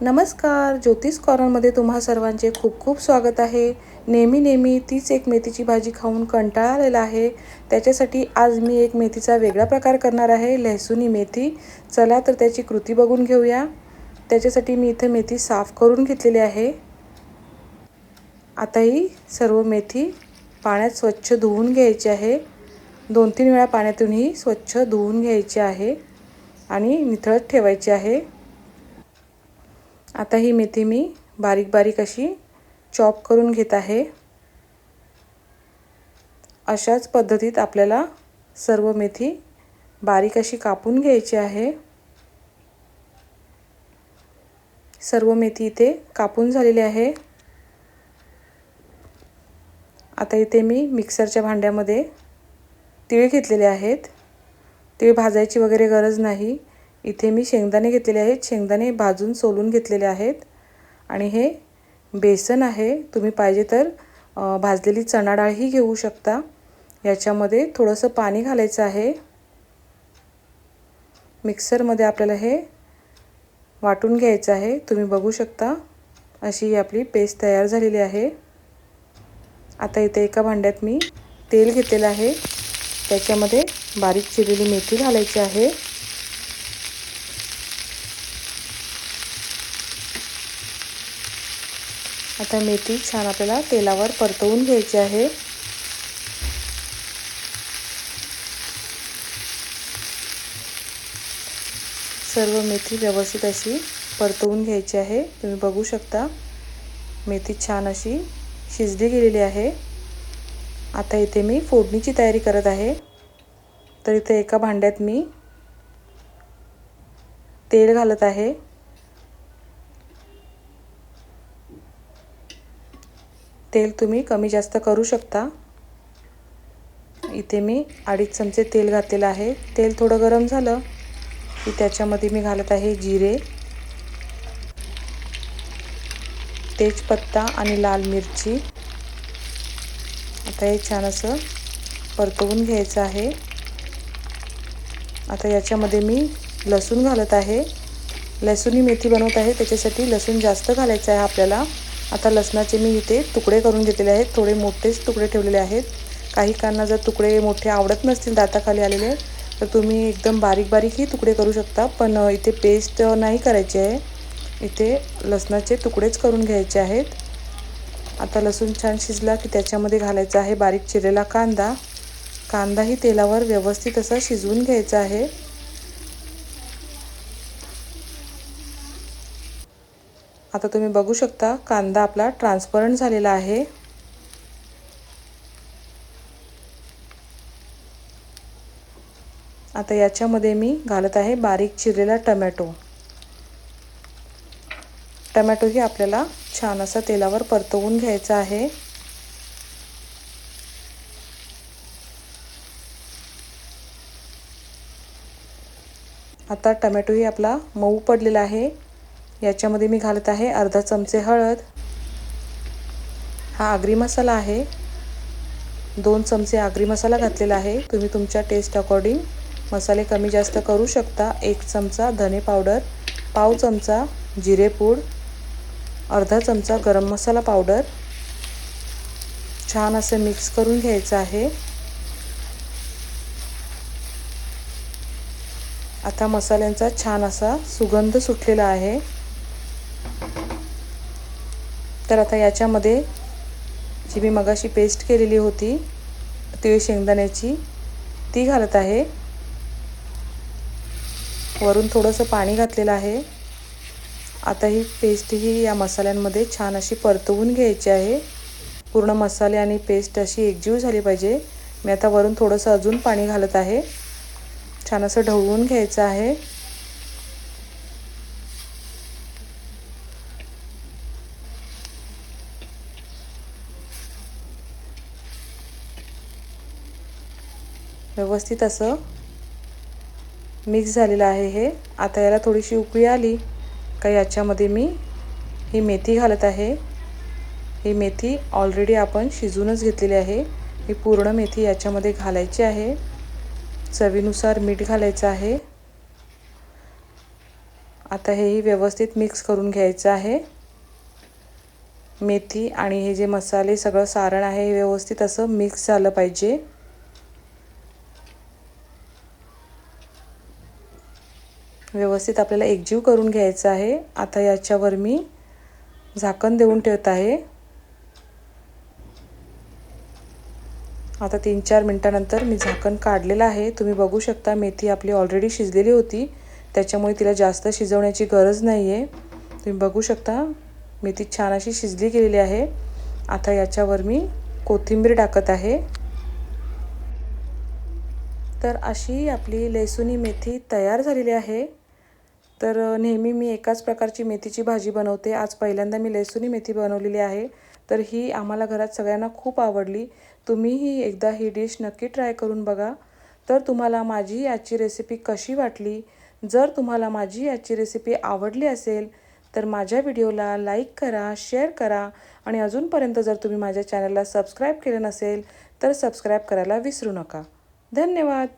नमस्कार ज्योतिष कॉर्नरमध्ये तुम्हा सर्वांचे खूप खूप स्वागत आहे. नेहमी नेहमी तीच एक मेथीची भाजी खाऊन कंटाळा आलेला आहे. त्याच्यासाठी आज मी एक मेथीचा वेगळा प्रकार करणार आहे लहसुनी मेथी. चला तर त्याची कृती बघून घेऊया. त्याच्यासाठी मी इथे मेथी साफ करून घेतलेली आहे. आता ही सर्व मेथी पाण्यात स्वच्छ धुवून घ्यायची आहे. दोन तीन वेळा पाण्यातूनही स्वच्छ धुवून घ्यायची आहे आणि निथळत ठेवायची आहे. आता ही मेथी मी बारीक बारीक अशी चॉप करून घेत आहे. अशाच पद्धतीत आपल्याला सर्व मेथी बारीक अशी कापून घ्यायची आहे. सर्व मेथी इथे कापून झालेली आहे. आता इथे मी मिक्सरच्या भांड्यामध्ये तिळ घेतलेले आहेत. तीळ भाजायची वगैरे गरज नाही. इथे मी शेंगदाणे घेतलेले आहेत. शेंगदाणे भाजून सोलून घेतलेले आहेत. आणि हे बेसन आहे. तुम्ही पाहिजे तर भाजलेली चणा डाळही घेऊ शकता. याच्यामध्ये थोडंसं पाणी घालायचं आहे. मिक्सरमध्ये आपल्याला हे वाटून घ्यायचं आहे. तुम्ही बघू शकता अशी आपली पेस्ट तयार झालेली आहे. आता इथे एका भांड्यात मी तेल घेतलेलं आहे. त्याच्यामध्ये बारीक चिरलेली मेथी घालायची आहे. आता मेथी छान आपल्याला तेलावर परतवून घ्यायची आहे. सर्व मेथी व्यवस्थित अशी परतवून घ्यायची आहे. तुम्ही बघू शकता मेथी छान अशी शिजली गेलेली आहे. आता इथे मी फोडणीची तयारी करत आहे. तर इथे एका भांड्यात मी तेल घालत आहे. तेल तुम्ही कमी जास्त करू शकता. इथे मी अडीच चमचे तेल घातलेलं आहे. तेल थोडं गरम झालं की त्याच्यामध्ये मी घालत आहे जिरे तेजपत्ता आणि लाल मिरची. आता हे छान असं परतवून घ्यायचं आहे. आता याच्यामध्ये मी लसूण घालत आहे. लसूणी मेथी बनवत आहे त्याच्यासाठी लसूण जास्त घालायचं आहे आपल्याला. आता लसणाचे मी इथे तुकडे करून घेतलेले आहेत. थोडे मोठेच तुकडे ठेवलेले आहेत. काही कांना जर तुकडे मोठे आवडत नसतील दाताखाली आलेले तर तुम्ही एकदम बारीक बारीकही तुकडे करू शकता. पण इथे पेस्ट नाही करायची आहे. इथे लसणाचे तुकडेच करून घ्यायचे आहेत. आता लसूण छान शिजला की त्याच्यामध्ये घालायचा आहे बारीक चिरलेला कांदा. कांदाही तेलावर व्यवस्थित असा शिजवून घ्यायचा आहे. आता तुम्ही बघू शकता कांदा आपला ट्रान्सपरंट झालेला आहे. आता याच्यामध्ये मी घालत आहे बारीक चिरलेला टमॅटो. टमॅटोही आपल्याला छान असा तेलावर परतवून घ्यायचा आहे. आता टमॅटोही आपला मऊ पडलेला आहे. याच्यामध्ये मी घालत आहे अर्धा चमचे हळद. हा आगरी मसाला आहे. दोन चमचे आगरी मसाला घातलेला आहे. तुम्ही तुमच्या टेस्ट अकॉर्डिंग मसाले कमी जास्त करू शकता. एक चमचा धने पावडर पाव चमचा जिरेपूड अर्धा चमचा गरम मसाला पावडर छान असं मिक्स करून घ्यायचं आहे. आता मसाल्यांचा छान असा सुगंध सुटलेला आहे. तर आता याच्यामध्ये जी मी मगाशी पेस्ट केलेली होती तिळ शेंगदाण्याची ती घालत आहे. वरून थोडंसं पाणी घातलेलं आहे. आता ही पेस्ट ही या मसाल्यांमध्ये छान अशी परतवून घ्यायची आहे. पूर्ण मसाले आणि पेस्ट अशी एकजीव झाली पाहिजे. मी आता वरून थोडंसं अजून पाणी घालत आहे. छान असं ढवळून घ्यायचं आहे. व्यवस्थित असं मिक्स झालेलं आहे हे. आता याला थोडीशी उकळी आली का याच्यामध्ये मी ही मेथी घालत आहे. ही मेथी ऑलरेडी आपण शिजूनच घेतलेली आहे. ही पूर्ण मेथी याच्यामध्ये घालायची आहे. चवीनुसार मीठ घालायचं आहे. आता हेही व्यवस्थित मिक्स करून घ्यायचं आहे. मेथी आणि हे जे मसाले सगळं सारण आहे हे व्यवस्थित असं मिक्स झालं पाहिजे. व्यवस्थित आपल्याला एकजीव करून घ्यायचं आहे. आता याच्यावर मी झाकण देऊन ठेवत आहे. आता तीन चार मिनटानंतर मी झाकण काढलेलं आहे. तुम्ही बघू शकता मेथी आपली ऑलरेडी शिजलेली होती. त्याच्यामुळे तिला जास्त शिजवण्याची गरज नाही आहे तुम्ही बघू शकता मेथी छान अशी शिजली गेलेली आहे. आता याच्यावर मी कोथिंबीर टाकत आहे. तर अशी आपली लेसुनी मेथी तयार झालेली आहे. तर नेहमी मी एकाच प्रकारची मेथीची भाजी बनवते. आज पहिल्यांदा मी लसूणी मेथी बनवलेली आहे. तर ही आम्हाला घरात सगळ्यांना खूप आवडली. तुम्हीही एकदा ही डिश नक्की ट्राय करून बघा. तर तुम्हाला माझी आजची रेसिपी कशी वाटली? जर तुम्हाला माझी आजची रेसिपी आवडली असेल तर माझ्या व्हिडिओला लाईक करा शेअर करा आणि अजूनपर्यंत जर तुम्ही माझ्या चॅनलला सबस्क्राईब केलं नसेल तर सबस्क्राईब करायला विसरू नका. धन्यवाद!